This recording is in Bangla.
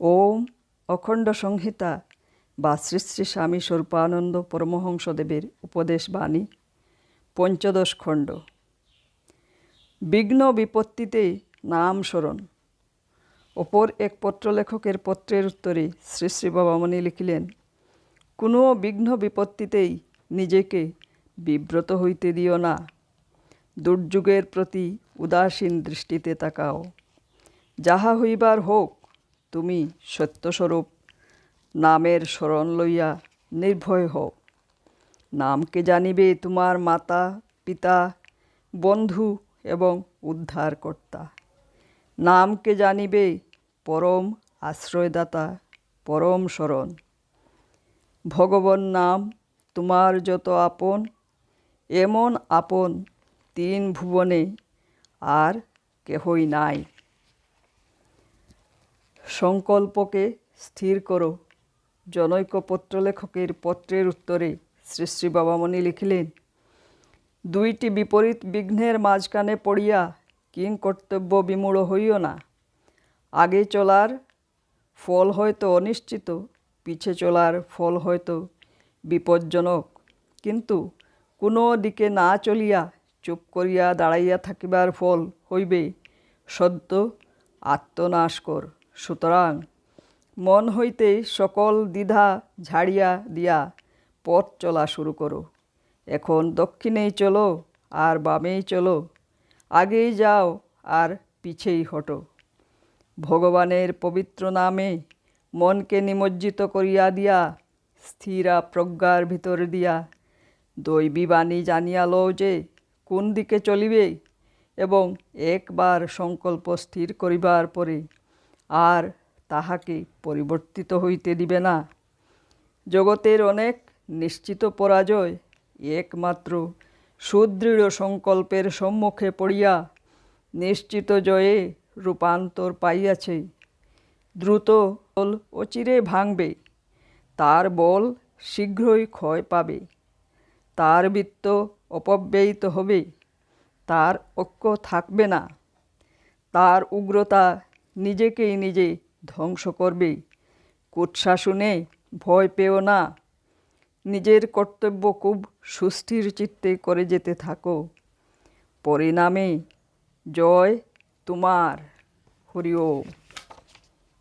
ওম অখণ্ড সংহিতা বা শ্রী শ্রী স্বামী স্বরূপানন্দ পরমহংসদেবের উপদেশ বাণী, পঞ্চদশ খণ্ড। বিঘ্ন বিপত্তিতে নাম স্মরণ। অপর এক পত্রলেখকের পত্রের উত্তরে শ্রী শ্রী বাবামণি লিখিলেন, কোনো বিঘ্ন বিপত্তিতেই নিজেকে বিব্রত হইতে দিও না। দুর্যোগের প্রতি উদাসীন দৃষ্টিতে তাকাও। যাহা হইবার হোক তুমি সত্যস্বরূপ নামের স্মরণ লইয়া নির্ভয় হও। নামকে জানিবে তোমার মাতা, পিতা, বন্ধু এবং উদ্ধারকর্তা? নামকে জানিবে পরম আশ্রয়দাতা, পরম শরণ ভগবন নাম তোমার যত আপন, এমন আপন তিন ভুবনে আর কেহই নাই। সংকল্পকে স্থির করো। জনৈক পত্রলেখকের পত্রের উত্তরে শ্রী শ্রী বাবামণি লিখিলেন, দুইটি বিপরীত বিঘ্নের মাঝখানে পড়িয়া কিং কর্তব্য বিমূঢ় হইও না। আগে চলার ফল হয়তো অনিশ্চিত, পিছে চলার ফল হয়তো বিপজ্জনক। কিন্তু কোনো দিকে না চলিয়া চুপ করিয়া দাঁড়াইয়া থাকিবার ফল হইবে সদ্য আত্মনাশকর সুতরাং মন হইতে সকল দ্বিধা ঝাড়িয়া দিয়া পথ চলা শুরু করো। এখন দক্ষিণেই চলো আর বামেই চলো, আগেই যাও আর পিছেই হটো। ভগবানের পবিত্র নামে মনকে নিমজ্জিত করিয়া দিয়া, স্থিরা প্রজ্ঞার ভিতর দিয়া দৈবী বাণী জানিয়া লও যে কোন দিকে চলিবে এবং একবার সংকল্প স্থির করিবার পরে আর তাহাকে পরিবর্তিত হইতে দিবে না। জগতের অনেক নিশ্চিত পরাজয় একমাত্র সুদৃঢ় সংকল্পের সম্মুখে পড়িয়া নিশ্চিত জয়ে রূপান্তর পাইয়াছে। দ্রুত বল অচিরে ভাঙবে, তার বল শীঘ্রই ক্ষয় পাবে, তার বৃত্ত অপব্যয়িত হবে, তার ঐক্য থাকবে না, তার উগ্রতা নিজেকেই নিজে ধ্বংস করবে। কুৎসাশুনে ভয় পেও না। নিজের কর্তব্য খুব সুস্থির চিত্তে করে যেতে থাকো। পরিণামে জয় তোমার। হরি ওম।